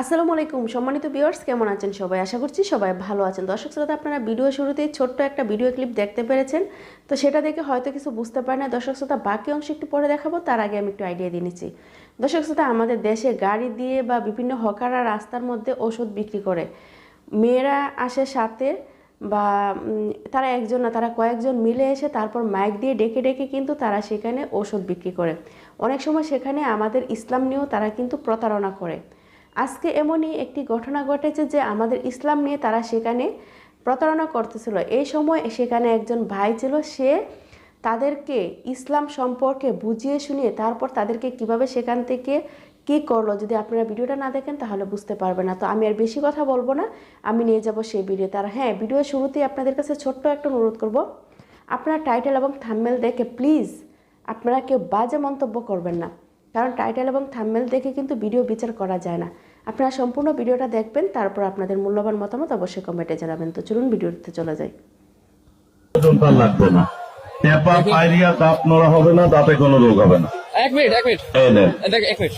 আসসালামু আলাইকুম, সম্মানিত ভিউয়ার্স কেমন আছেন সবাই? আশা করছি সবাই ভালো আছেন। দর্শক শ্রোতা, আপনারা ভিডিও শুরুতেই ছোট্ট একটা ভিডিও ক্লিপ দেখতে পেরেছেন। তো সেটা দেখে হয়তো কিছু বুঝতে পারে না। দর্শক শ্রোতা, বাকি অংশ একটু পরে দেখাবো, তার আগে আমি একটু আইডিয়া দিয়ে নিচ্ছি। দর্শক শ্রোতা, আমাদের দেশে গাড়ি দিয়ে বা বিভিন্ন হকাররা রাস্তার মধ্যে ওষুধ বিক্রি করে। মেয়েরা আসে সাথে বা তারা একজন না, তারা কয়েকজন মিলে এসে তারপর মাইক দিয়ে ডেকে ডেকে কিন্তু তারা সেখানে ওষুধ বিক্রি করে। অনেক সময় সেখানে আমাদের ইসলাম নিয়েও তারা কিন্তু প্রতারণা করে। আজকে এমনই একটি ঘটনা ঘটেছে যে আমাদের ইসলাম নিয়ে তারা সেখানে প্রতারণা করতেছিল। এই সময় সেখানে একজন ভাই ছিল, সে তাদেরকে ইসলাম সম্পর্কে বুঝিয়ে শুনিয়ে তারপর তাদেরকে কীভাবে সেখান থেকে কি করল, যদি আপনারা ভিডিওটা না দেখেন তাহলে বুঝতে পারবেন না। তো আমি আর বেশি কথা বলব না, আমি নিয়ে যাব সেই ভিডিও। তার হ্যাঁ ভিডিও শুরুতেই আপনাদের কাছে ছোট্ট একটা অনুরোধ করব, আপনারা টাইটেল এবং থাম্বেল দেখে প্লিজ আপনারা কেউ বাজে মন্তব্য করবেন না। কারণ টাইটেল এবং থাম্বেল দেখে কিন্তু ভিডিও বিচার করা যায় না। আপনারা সম্পূর্ণ ভিডিওটা দেখবেন তারপর আপনাদের মূল্যবান মতামত অবশ্যই কমেন্টে জানাবেন। তো চলুন ভিডিওতে চলে যাই। পর্যন্ত লাগবে না। টেপা পাইরিয়া দাঁত নড়া হবে না দাঁতে কোনো রোগ হবে না। এক মিনিট এক মিনিট। এই নেন। দেখ এক মিনিট।